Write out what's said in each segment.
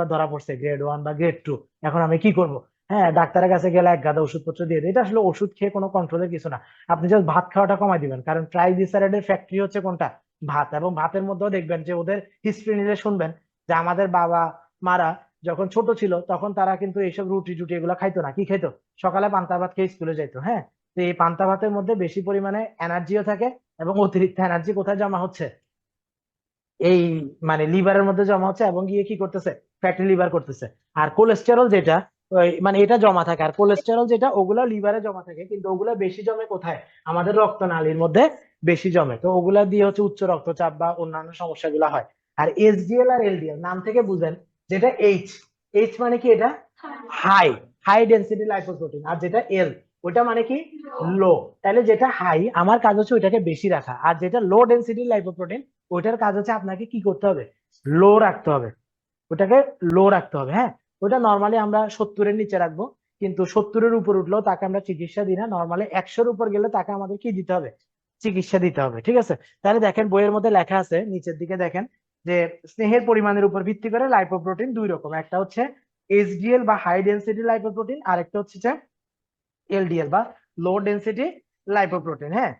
এবার ধরা পড়ছে গ্রেড ওয়ান বা গ্রেড টু এখন আমি কি করব? হ্যাঁ ডাক্তারের কাছে গেলে এক গাদা ওষুধপত্র দিয়ে দেয়। এটা আসলে ওষুধ খেয়ে কোনো কন্ট্রোলের কিছু না। আপনি জাস্ট ভাত খাওয়াটা কমাই দিবেন। কারণ ট্রাইগ্লিসারাইডের ফ্যাক্টরি হচ্ছে কোনটা? ভাত। এবং ভাতের মধ্যেও দেখবেন যে ওদের হিস্ট্রি নিলে শুনবেন যে আমাদের বাবা, মারা যখন ছোট ছিল, তখন তারা কিন্তু এইসব রুটি টুটি এগুলো খাইতো না। কি খাইতো? সকালে পান্তা ভাত খেয়ে স্কুলে যাইতো হ্যাঁ? তো এই পান্তা ভাতের মধ্যে বেশি পরিমাণে এনার্জিও থাকে এবং অতিরিক্ত এনার্জি কোথায় জমা হচ্ছে? এই মানে লিভারের মধ্যে জমা হচ্ছে এবং গিয়ে কি করতেছে? ফ্যাটি লিভার করতেছে। আর কোলেস্টেরল যেটা মানে এটা জমা থাকে। আর কোলেস্টেরল যেটা, ওগুলো লিভারে জমা থাকে, কিন্তু ওগুলো বেশি জমে কোথায়? আমাদের রক্তনালীর মধ্যে বেশি জমে। তো ওগুলা দিয়ে হচ্ছে উচ্চ রক্তচাপ বা অন্যান্য সমস্যাগুলো হয়। আর এসডিএল আর এলডিএল নাম থেকে বুঝেন যেটা এইচ এইচ মানে কি এটা? হাই হাই ডেন্সিটি লাইপোপ্রোটিন আর যেটা এল ওটা মানে কি? লো তাহলে যেটা হাই আমার কাজ হচ্ছে ওইটাকে বেশি রাখা। আর যেটা লো ডেন্সিটি লাইপোপ্রোটিন ওইটার কাজ হচ্ছে আপনাকে কি করতে হবে? লো রাখতে হবে। ওটাকে লো রাখতে হবে হ্যাঁ? ওটা নর্মালি আমরা সত্তরের নিচে রাখব, কিন্তু সত্তরের উপর উঠলেও তাকে আমরা চিকিৎসা দিই না নর্মালি একশোর উপর গেলে তাকে আমাদের কি দিতে হবে? চিকিৎসা দিতে হবে, ঠিক আছে? তাহলে দেখেন বইয়ের মধ্যে লেখা আছে, নিচের দিকে দেখেন, যে স্নেহের পরিমাণের উপর ভিত্তি করে লাইপোপ্রোটিন দুই রকম, একটা হচ্ছে এইচডিএল বা হাই ডেন্সিটি লাইপোপ্রোটিন আর একটা হচ্ছে এলডিএল বা লো ডেন্সিটি লাইপোপ্রোটিন হ্যাঁ?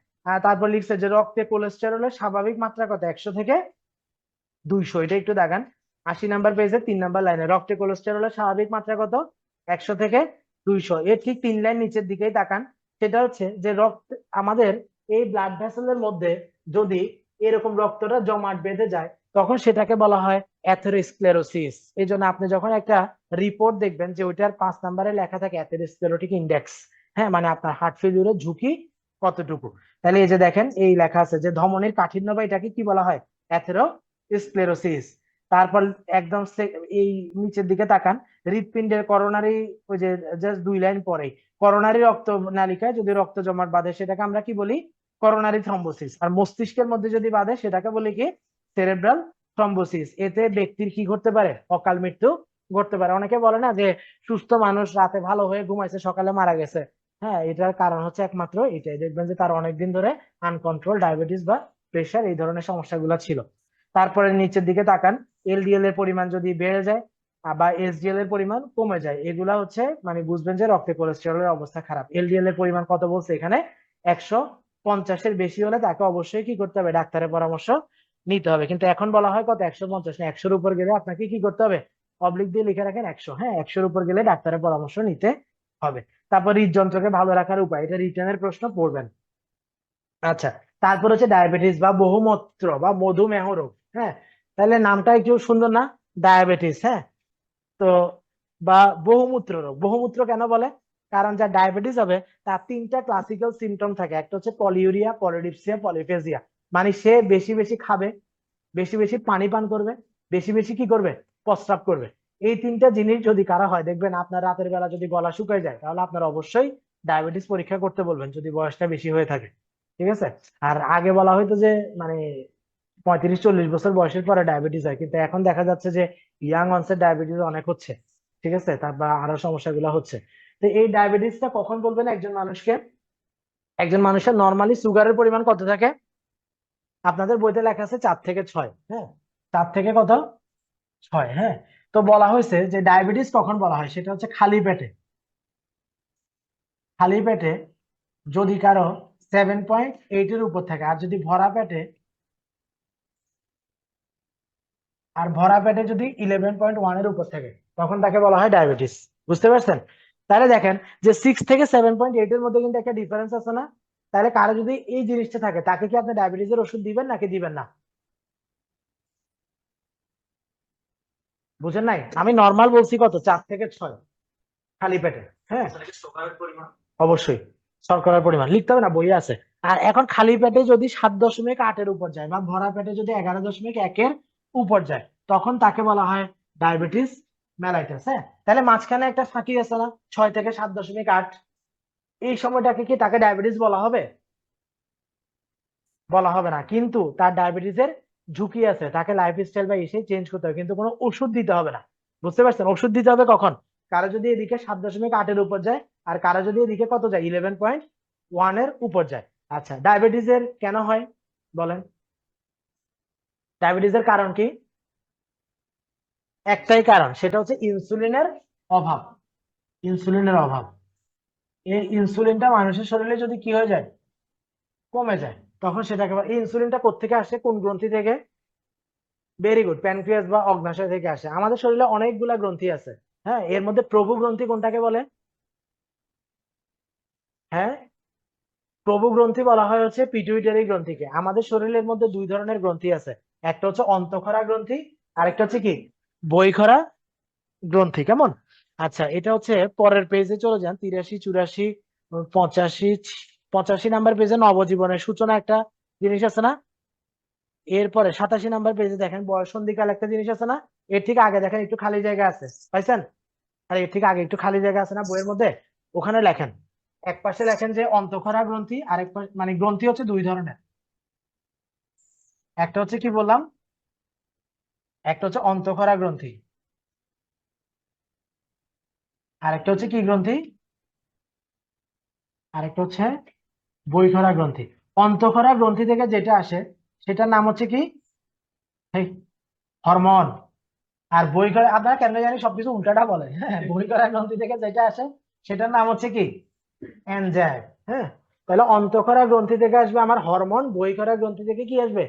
তারপর লিখছে যে রক্তে কোলেস্টেরলের স্বাভাবিক মাত্রা কত? একশো থেকে দুইশো, এটা একটু দেখান। আশি নাম্বার পেজে তিন নাম্বার লাইনে রক্তে কোলেস্টেরলের স্বাভাবিক মাত্রা কত? একশো থেকে দুইশো। এর ঠিক তিন লাইন নিচের দিকেই তাকান। সেটা হচ্ছে যে রক্ত, আমাদের এই ব্লাড ভেসেলের মধ্যে যদি এরকম রক্তটা জমাট বেঁধে যায়, তখন সেটাকে বলা হয় অ্যাথেরোস্ক্লেরোসিস এই জন্য আপনি যখন একটা রিপোর্ট দেখবেন যে ওইটার পাঁচ নাম্বারে লেখা থাকে অ্যাথেরোস্ক্লেরোটিক ইন্ডেক্স হ্যাঁ? মানে আপনার হার্ট ফেলিউরের ঝুঁকি কতটুকু? তাহলে এই যে দেখেন, এই লেখা আছে যে ধমনির কাঠিন্য বা এটাকে কি বলা হয়? অ্যাথেরোস্ক্লেরোসিস তারপর একদম এই নিচের দিকে তাকান, হৃৎপিণ্ডের করোনারি ওই যে জাস্ট দুই লাইন পরে করোনারি রক্ত নালিকায় যদি রক্ত জমাট বাঁধে, সেটাকে আমরা কি বলি? করোনারি থ্রম্বোসিস আর মস্তিষ্কের মধ্যে যদি বাঁধে, সেটাকে বলি কি? সেরেব্রাল থ্রম্বোসিস এতে ব্যক্তির কি ঘটতে পারে? অকাল মৃত্যু ঘটতে পারে। অনেকে বলে না যে, সুস্থ মানুষ রাতে ভালো হয়ে ঘুমাইছে, সকালে মারা গেছে। হ্যাঁ এটার কারণ হচ্ছে একমাত্র এটাই। দেখবেন যে তার অনেকদিন ধরে আনকন্ট্রোল ডায়াবেটিস বা প্রেশার এই ধরনের সমস্যাগুলো ছিল। তারপরে নিচের দিকে তাকান এলডিএল এর পরিমাণ যদি বেড়ে যায় বা এসডিএল এর পরিমাণ কমে যায়, এগুলা হচ্ছে মানে বুঝবেন যে রক্তে কোলেস্টেরলের অবস্থা খারাপ। এলডিএল এর পরিমাণ কত বলছে এখানে? একশো পঞ্চাশের বেশি হলে তাকে অবশ্যই কি করতে হবে? ডাক্তারের পরামর্শ নিতে হবে। কিন্তু এখন বলা হয় কত? একশো পঞ্চাশ। না, একশোর উপর গেলে আপনাকে কি করতে হবে? অবলিক দিয়ে লিখে রাখেন একশো। হ্যাঁ একশোর উপর গেলে ডাক্তারের পরামর্শ নিতে হবে। তারপর হৃদযন্ত্রকে ভালো রাখার উপায়, এটা রিটার্নের প্রশ্ন পড়বেন। আচ্ছা তারপর হচ্ছে ডায়াবেটিস বা বহুমূত্র বা মধুমেহ রোগ। হ্যাঁ তাহলে নামটা একটু সুন্দর না? ডায়াবেটিস হ্যাঁ? তো, বা বহুমূত্র রোগ। বহুমূত্র কেন বলে? কারণ যার ডায়াবেটিস হবে, তার তিনটা ক্লাসিক্যাল সিমটম থাকে। একটা হচ্ছে পলিউরিয়া পলিডিপসিয়া পলিফেজিয়া মানে সে বেশি বেশি খাবে, বেশি বেশি পানি পান করবে, বেশি বেশি কি করবে? প্রস্রাব করবে। এই তিনটা জিনিস যদি কারা হয়, দেখবেন আপনার রাতের বেলা যদি গলা শুকায় যায়, তাহলে আপনার অবশ্যই ডায়াবেটিস পরীক্ষা করতে বলবেন, যদি বয়সটা বেশি হয়ে থাকে। ঠিক আছে? আর আগে বলা হয়তো যে মানে পঁয়ত্রিশ চল্লিশ বছর বয়সের পরে ডায়াবেটিস হয়। কিন্তু এখন দেখা যাচ্ছে যে ইয়াং অনসেট ডায়াবেটিস অনেক হচ্ছে, ঠিক আছে? তারপর আরও সমস্যাগুলো হচ্ছে। তো এই ডায়াবেটিসটা কখন বলবেন একজন মানুষকে? একজন মানুষের নর্মালি সুগারের পরিমাণ কত থাকে? আপনাদের বইতে লেখা আছে চার থেকে ছয় হ্যাঁ? চার থেকে কত? ছয় হ্যাঁ? তো বলা হয়েছে যে ডায়াবেটিস কখন বলা হয়? সেটা হচ্ছে খালি পেটে। খালি পেটে যদি কারও সেভেন পয়েন্ট এইট এর উপর থাকে, আর যদি ভরা পেটে আর ভরা পেটে যদি ইলেভেন পয়েন্ট ওয়ানের উপর থাকে তখন তাকে বলা হয় ডায়াবেটিস বুঝতে পারছেন? তাহলে দেখেন যে সিক্স থেকে সেভেন পয়েন্ট এইট এর মধ্যে কিন্তু একটা ডিফারেন্স আছে না? তাহলে কারও যদি এই জিনিসটা থাকে তাকে কি আপনি ডায়াবেটিসের ওষুধ দিবেন নাকি দিবেন না? বুঝেন নাই? আমি নর্মাল বলছি কত? চার থেকে ছয় খালি পেটে হ্যাঁ? অবশ্যই শর্করার পরিমাণ। লিখতে হবে না বইয়ে আছে। আর এখন খালি পেটে যদি সাত দশমিক আটের উপর যায় বা ভরা পেটে যদি এগারো দশমিক একের উপর যায় তখন তাকে বলা হয় ডায়াবেটিস মেলাইটাস হ্যাঁ? তাহলে মাঝখানে একটা ফাঁকি আছে না? ছয় থেকে সাত দশমিক আট। এই সময়টাকে কি তাকে ডায়াবেটিস বলা হবে? বলা হবে না। কিন্তু তার ডায়াবেটিসের ঝুঁকি আছে। তাকে লাইফস্টাইল বা এসে চেঞ্জ করতে হবে। কিন্তু কোনো ওষুধ দিতে হবে না। বুঝতে পারছেন? ওষুধ দিতে হবে কখন? কারও যদি এদিকে সাত দশমিক আটের উপর যায় আর কারও যদি এদিকে কত যায়? ইলেভেন পয়েন্ট ওয়ানের উপর যায় আচ্ছা ডায়াবেটিসের কেন হয়? বলেন। ডায়াবেটিসের কারণ কি? একটাই কারণ, সেটা হচ্ছে ইনসুলিনের অভাব। ইনসুলিনের অভাব। এই ইনসুলিনটা মানুষের শরীরে যদি কি হয়ে যায়? কমে যায়। তখন সেটাকে এই ইনসুলিনটা কোত্থেকে আসে? কোন গ্রন্থি থেকে? ভেরি গুড প্যানক্রিয়াস বা অগ্নাশয় থেকে আসে। আমাদের শরীরে অনেকগুলা গ্রন্থি আছে। হ্যাঁ এর মধ্যে প্রভু গ্রন্থি কোনটাকে বলে? হ্যাঁ? প্রভু গ্রন্থি বলা হয় হচ্ছে পিটুইটারি গ্রন্থিকে। আমাদের শরীরের মধ্যে দুই ধরনের গ্রন্থি আছে। একটা হচ্ছে অন্তঃক্ষরা গ্রন্থি, আরেকটা হচ্ছে কি? বইখরা গ্রন্থি, কেমন? আচ্ছা এটা হচ্ছে পরের পেজে চলে যান, তিরাশি, চুরাশি, পঁচাশি পঁচাশি নাম্বার পেজে নবজীবনের সূচনা একটা জিনিস আছে না? এরপরে সাতাশি নাম্বার পেজে দেখেন, বয়স সন্ধিকাল একটা জিনিস আছে না? এর থেকে আগে দেখেন, একটু খালি জায়গা আছে, পাইছেন? আর এর থেকে আগে একটু খালি জায়গা আছে না বইয়ের মধ্যে? ওখানে লেখেন এক পাশে লেখেন যে অন্তঃক্ষরা গ্রন্থি, আরেক মানে গ্রন্থি হচ্ছে দুই ধরনের। একটা হচ্ছে কি বললাম? একটা হচ্ছে অন্তঃক্ষরা গ্রন্থি। আরেকটা হচ্ছে কি গ্রন্থি? আরেকটা হচ্ছে বইখরা গ্রন্থি। অন্তঃক্ষরা গ্রন্থি থেকে যেটা আসে, সেটার নাম হচ্ছে কি? হরমোন। আর বইখরা আপনারা কেন জানি সবকিছু উল্টাটা বলে। হ্যাঁ বইখরা গ্রন্থি থেকে যেটা আসে, সেটার নাম হচ্ছে কি? এনজাইম। হ্যাঁ তাহলে অন্তঃক্ষরা গ্রন্থি থেকে আসবে আমার হরমোন বইখরা গ্রন্থি থেকে কি আসবে?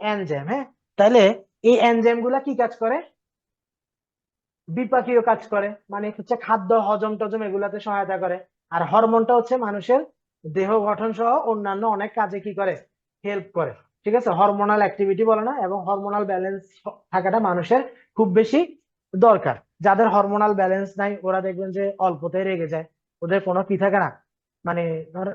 এনজাইম হ্যাঁ? তাহলে এই এনজাইমগুলা কি কাজ করে? বিপাকীয় কাজ করে মানে হচ্ছে খাদ্য হজম টজম এগুলাতে সহায়তা করে। আর হরমোনটা হচ্ছে মানুষের দেহ গঠন সহ অন্যান্য অনেক কাজে কি করে? হেল্প করে, ঠিক আছে? হরমোনাল অ্যাক্টিভিটি বলে না, এবং হরমোনাল ব্যালেন্স থাকাটা মানুষের খুব বেশি দরকার। যাদের হরমোনাল ব্যালেন্স নাই, ওরা দেখবেন যে অল্পতেই রেগে যায়। ওদের কোনো কি থাকে না? মানে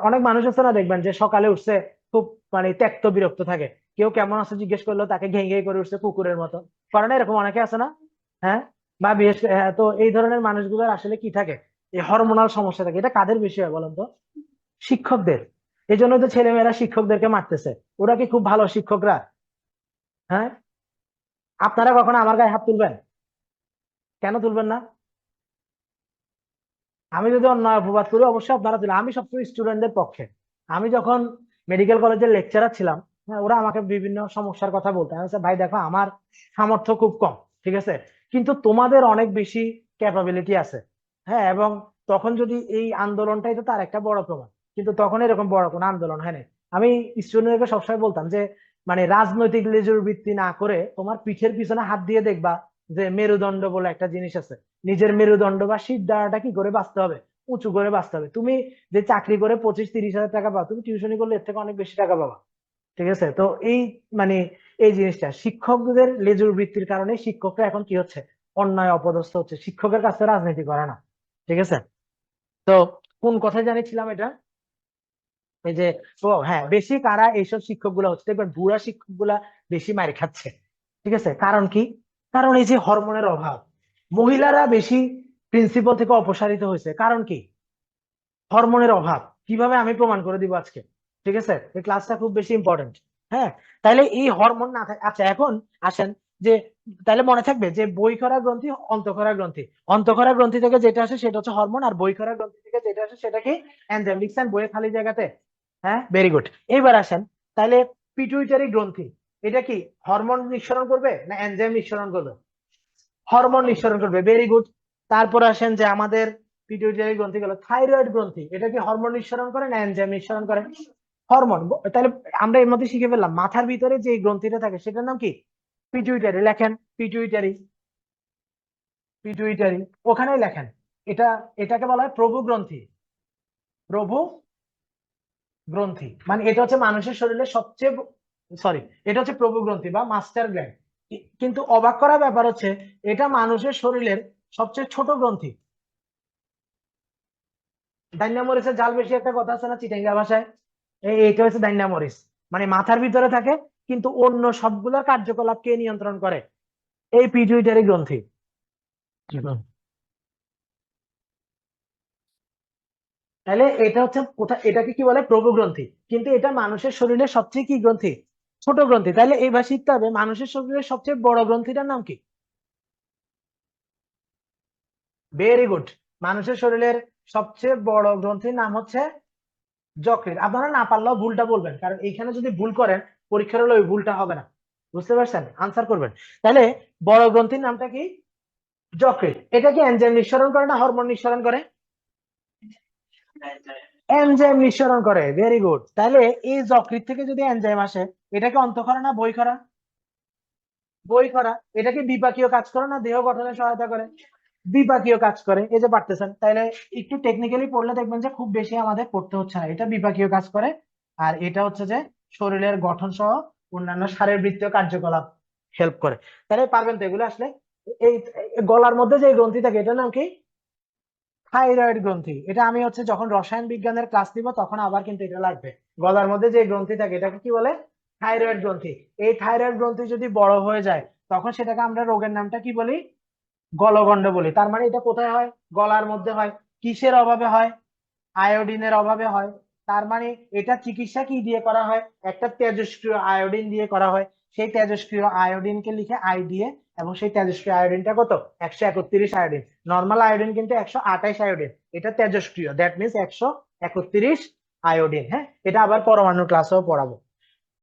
অনেক মানুষ আছে না দেখবেন যে সকালে উঠছে, খুব মানে ত্যক্ত বিরক্ত থাকে। কেউ কেমন আছে জিজ্ঞেস করল তাকে ঘেঁ ঘেঁ করে উঠছে কুকুরের মতো। কারণ এরকম অনেকে আছে না? হ্যাঁ? বা বিশেষ হ্যাঁ, তো এই ধরনের মানুষগুলোর আসলে কি থাকে? এই হরমোনাল সমস্যা থাকে। এটা কাদের বেশি হয় বলেন তো? শিক্ষকদের। এই জন্য তো ছেলেমেয়েরা শিক্ষকদেরকে মারতেছে। ওরা কি খুব ভালো শিক্ষকরা? হ্যাঁ? আপনারা কখনো আমার গায়ে হাত তুলবেন? কেন তুলবেন না? আমি যদি অন্যায় অপবাদ করি অবশ্যই আপনারা তুলে আমি সবসময় স্টুডেন্টদের পক্ষে। আমি যখন মেডিকেল কলেজের লেকচারার ছিলাম হ্যাঁ ওরা আমাকে বিভিন্ন সমস্যার কথা বলতো আমি ভাই, দেখো, আমার সামর্থ্য খুব কম, ঠিক আছে? কিন্তু তোমাদের অনেক বেশি ক্যাপাবিলিটি আছে। হ্যাঁ এবং তখন যদি এই আন্দোলনটাই তো তার একটা বড় প্রমাণ, কিন্তু তখন এরকম বড় কোনো আন্দোলন হয় নাই আমি স্টুডেন্টদেরকে সবসময় বলতাম যে মানে রাজনৈতিক লেজুর ভিত্তি না করে তোমার পিঠের পিছনে হাত দিয়ে দেখবা যে মেরুদণ্ড বলে একটা জিনিস আছে। নিজের মেরুদণ্ড বা দ্বারাটা কি করে বাঁচতে হবে? উঁচু করে বাঁচতে হবে। তুমি যে চাকরি করে পঁচিশ তিরিশ হাজার টাকা পাও, তুমি টিউশনি করলে এর থেকে অনেক বেশি টাকা পাবা। ঠিক আছে? তো এই মানে এই জিনিসটা, শিক্ষকদের লেজুর বৃত্তির কারণে শিক্ষকরা এখন কি হচ্ছে? অন্যায় অপদস্থ হচ্ছে। শিক্ষকের কাছে রাজনীতি করে না। ঠিক আছে? তো কোন কথায় জানিছিলাম এটা? এই যে, ও হ্যাঁ বেশি কারা এইসব শিক্ষকগুলা হচ্ছে? দেখবেন বুড়া শিক্ষকগুলা বেশি মার খাচ্ছে। ঠিক আছে? কারণ কি? কারণ এই যে হরমোনের অভাব। মহিলারা বেশি প্রিন্সিপাল থেকে অপসারিত হয়েছে। কারণ কি? হরমোনের অভাব। কীভাবে আমি প্রমাণ করে দিব আজকে? ঠিক আছে? এই ক্লাসটা খুব বেশি ইম্পর্টেন্ট হ্যাঁ? তাহলে এই হরমোন না থাকে আচ্ছা এখন আসেন যে তাহলে মনে থাকবে যে, বই করা গ্রন্থি অন্তঃক্ষরা গ্রন্থি। অন্তঃক্ষরা গ্রন্থি থেকে যেটা আসে সেটা হচ্ছে হরমোন আর বই করা গ্রন্থি থেকে যেটা আসে সেটা কি? এনজাইম লিখছেন বইয়ের খালি জায়গাতে? হ্যাঁ? ভেরি গুড এইবার আসেন তাহলে পিটুইটারি গ্রন্থি, এটা কি হরমোন নিঃসরণ করবে না এনজাইম নিঃসরণ করবে? হরমোন নিঃসরণ করবে ভেরি গুড তারপর আসেন যে, আমাদের পিটুইটারি গ্রন্থি গেল থাইরয়েড গ্রন্থি, এটা কি হরমোন নিঃসরণ করে না এনজাইম নিঃসরণ করে? হরমোন। তাহলে আমরা এর মধ্যে শিখে ফেললাম, মাথার ভিতরে যে গ্রন্থিটা থাকে সেটার নাম কি? পিটুইটারি লেখেন। পিটুইটারি পিটুইটারি ওখানে লেখেন। এটা, এটাকে বলা হয় প্রভু গ্রন্থি। প্রভু গ্রন্থি। মানে এটা হচ্ছে মানুষের শরীরে সবচেয়ে সরি এটা হচ্ছে প্রভু গ্রন্থি বা মাস্টার গ্ল্যান্ড কিন্তু অবাক করা ব্যাপার হচ্ছে, এটা মানুষের শরীরের সবচেয়ে ছোট গ্রন্থি। ডাইনামোরিসের জাল বেশি একটা কথা আছে না চিটাঙ্গা ভাষায়? এই এটা হচ্ছে ডাইনামোরিস মানে মাথার ভিতরে থাকে, কিন্তু অন্য সবগুলোর কার্যকলাপ কে নিয়ন্ত্রণ করে? এই পিটুইটারি গ্রন্থি। তাহলে এটা হচ্ছে কোথা এটাকে কি বলে? প্রভু গ্রন্থি কিন্তু এটা মানুষের শরীরের সবচেয়ে কি গ্রন্থি? ছোট গ্রন্থি। তাহলে এইবার শিখতে হবে, মানুষের শরীরের সবচেয়ে বড় গ্রন্থিটার নাম কি? ভেরি গুড মানুষের শরীরের সবচেয়ে বড় গ্রন্থির নাম হচ্ছে যকৃৎ। আপনারা না পারলেও ভুলটা বলবেন, কারণ এইখানে যদি ভুল করেন, পরীক্ষার হলে ওই ভুলটা হবে না। বুঝতে পারছেন? আনসার করবেন। তাহলে বড় গ্রন্থির নামটা কি? যকৃৎ। এটা কি এনজাইম নিঃসরণ করে না হরমোন নিঃসরণ করে? এনজাইম নিঃসরণ করে। ভেরি গুড তাহলে এই যকৃৎ থেকে যদি এনজাইম আসে এটাকে অন্তঃক্ষরা না বই করা বই করা এটাকে বিপাকীয় কাজ করে না দেহ গঠনে সহায়তা করে? বিপাকীয় কাজ করে। এই যে পারতেছেন তাহলে একটু টেকনিক্যালি পড়লে দেখবেন যে খুব বেশি আমাদের পড়তে হচ্ছে না। এটা বিপাকীয় কাজ করে। আর এটা হচ্ছে যে শরীরের গঠন সহ অন্যান্য শারীরবৃত্তীয় কার্যকলাপ হেল্প করে। তাহলে পারবেন তো এগুলো আসলে। এই গলার মধ্যে যে গ্রন্থি থাকে, এটার নাম কি? থাইরয়েড গ্রন্থি। এটা আমি হচ্ছে যখন রসায়ন বিজ্ঞানের ক্লাস নিব, তখন আবার কিন্তু এটা লাগবে। গলার মধ্যে যে গ্রন্থি থাকে, এটাকে কি বলে? থাইরয়েড গ্রন্থি। এই থাইরয়েড গ্রন্থি যদি বড় হয়ে যায়, তখন সেটাকে আমরা রোগের নামটা কি বলি? গলগণ্ড বলি। তার মানে এটা কোথায় হয়? গলার মধ্যে হয়। কিসের অভাবে হয়? আয়োডিনের অভাবে হয়। তার মানে এটা চিকিৎসা কি দিয়ে করা হয়? একটা তেজস্ক্রিয় আয়োডিন দিয়ে করা হয়। সেই তেজস্ক্রিয় আয়োডিনকে লিখে আই দিয়ে এবং সেই তেজস্ক্রিয় আয়োডিনটা কত? একশো একত্রিশ আয়োডিন। নর্মাল আয়োডিন কিন্তু একশো আঠাইশ আয়োডিন। এটা তেজস্ক্রিয় দ্যাট মিনস একশো একত্রিশ আয়োডিন। হ্যাঁ? এটা আবার পরমাণু ক্লাসেও পড়াবো।